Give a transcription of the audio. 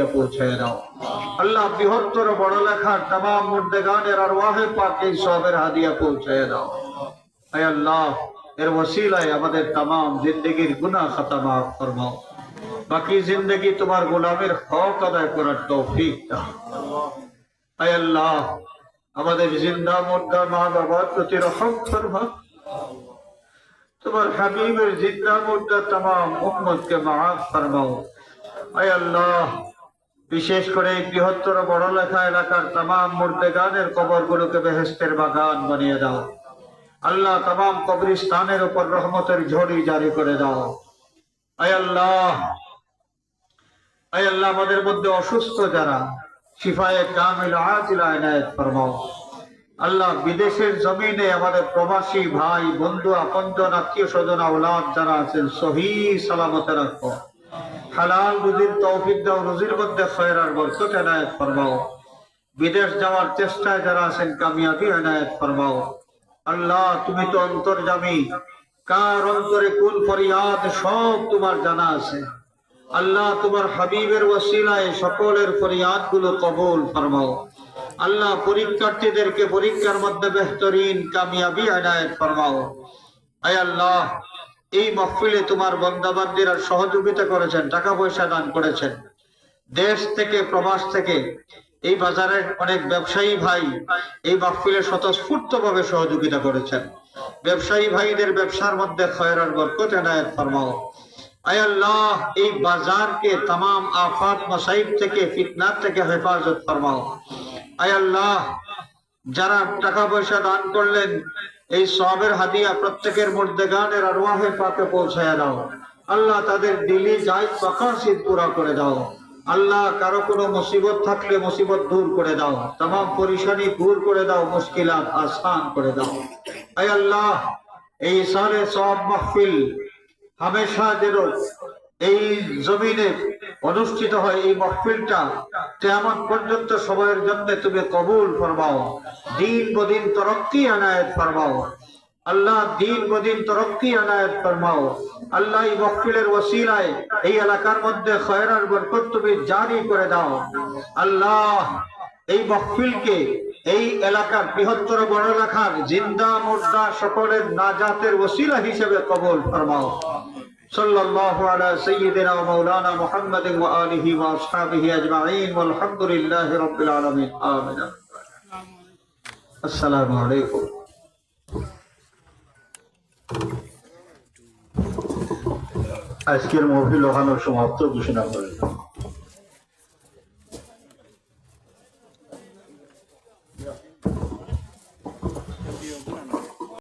হাদিয়া পৌঁছে দাও। আল্লাহ বৃহত্তর বড় লেখার তাম মুর্দেগানের আর ওয়াহে পাক সবের হাদিয়া পৌঁছে দাও। আয় আল্লাহ, এর ওসিলায় আমাদের তাম জিন্দগির গুনাহ খাতা মাফ ফরমাও। বাকি জিন্দগি তোমার গোলামের হক আদায় করার তৌফিক দাও। আয় আল্লাহ, আমাদের জিন্দা মুর্দা মা বাবার প্রতি রহম ফরমা তোমার হাবিবের জিন্দা মুর্দা তাম উম্মতকে মাফ ফরমাও। আয় আল্লাহ বিশেষ করে বৃহত্তর বড় লেখা এলাকার তাম মুর্দেগানের কবরগুলোকে বেহেস্তের বাগান বানিয়ে দাও। আল্লাহ তাম কবরিস্তানের উপর রহমতের ঝড়ি জারি করে দাও। আয় আল্লাহ আয় আল্লাহ, আমাদের মধ্যে অসুস্থ যারা, শিফায়ে কামিল আজিলা এনায়েত ফরমাও। আল্লাহ, বিদেশের জমিনে আমাদের প্রবাসী ভাই, বন্ধু, আপনজন আত্মীয় স্বজন আওলাদ যারা আছেন, সহি সালামতে রাখো। হালাল রুজির তৌফিক দাও, রুজির মধ্যে খয়ের আর বরকত এনায়েত ফরমাও। বিদেশ যাওয়ার চেষ্টায় যারা আছেন, কামিয়াবি এনায়েত ফরমাও। আল্লাহ, তুমি তো অন্তর্জামী। কার অন্তরে কোন ফরিয়াদ, সব তোমার জানা আছে। আল্লাহ, তোমার হাবিবের ওসিলায় সকলের ফরিয়াদগুলো কবুল ফরমাও। আল্লাহ, পরীক্ষার্থীদেরকে পরীক্ষার মধ্যে বেহতরিন, কামিয়াবি এনায়েত ফরমাও। আয় আল্লাহ এই মহফিলে তোমার বন্দাবান্দিরা সহযোগিতা করেছেন, টাকা পয়সা দান করেছেন। দেশ থেকে, প্রবাস থেকে, এই বাজারের অনেক ব্যবসায়ী ভাই এই মাহফিলে স্বতঃস্ফূর্ত ভাবে সহযোগিতা করেছেন। ব্যবসায়ী ভাইদের ব্যবসার মধ্যে খয়রার বরকত, এনায়েত ফরমাও। আল্লাহ, এই বাজারকে তাম আফাত মাসাইব থেকে, ফিতনার থেকে হেফাজত ফরমাও। আয় আল্লাহ, যারা টাকা পয়সা দান করলেন এই সবের হাদিয়া প্রত্যেকের মধ্যে গানের আরওয়াহে পাকে পৌঁছায় দাও। আল্লাহ তাদের দিলি যাই প্রকাশিত পুরা করে দাও। আল্লাহ কারও কোনো মুসিবত থাকলে মুসিবত দূর করে দাও। তাম পরিশানি দূর করে দাও, মুশকিলাত আসান করে দাও। আয় আল্লাহ, এই সারে সব মাহফিল হামেশা যেন এই জমিনে অনুষ্ঠিত হয় এই মহফিলটা কেমন পর্যন্ত সময়ের জন্য তুমি কবুল ফরমাও, দিন বদিন তরক্কি আনায়ত ফরমাও। আল্লাহ দিন বদিন তরক্কি আনায়ত ফরমাও। আল্লাহ এই মহফিলের ওসিলায় এই এলাকার মধ্যে খয়রার বরকত তুমি জারি করে দাও। আল্লাহ এই মহফিলকে এই এলাকার বৃহত্তর বড় এলাকার জিন্দা, মুর্দা সকলের নাজাতের ওসিলা হিসেবে কবুল ফরমাও। صلى الله على سيدنا ومولانا محمد وآله وأصحابه أجمعين والحمد لله رب العالمين آمين السلام عليكم আজকের মহফিল ওখানে সমাপ্ত ঘোষণা করে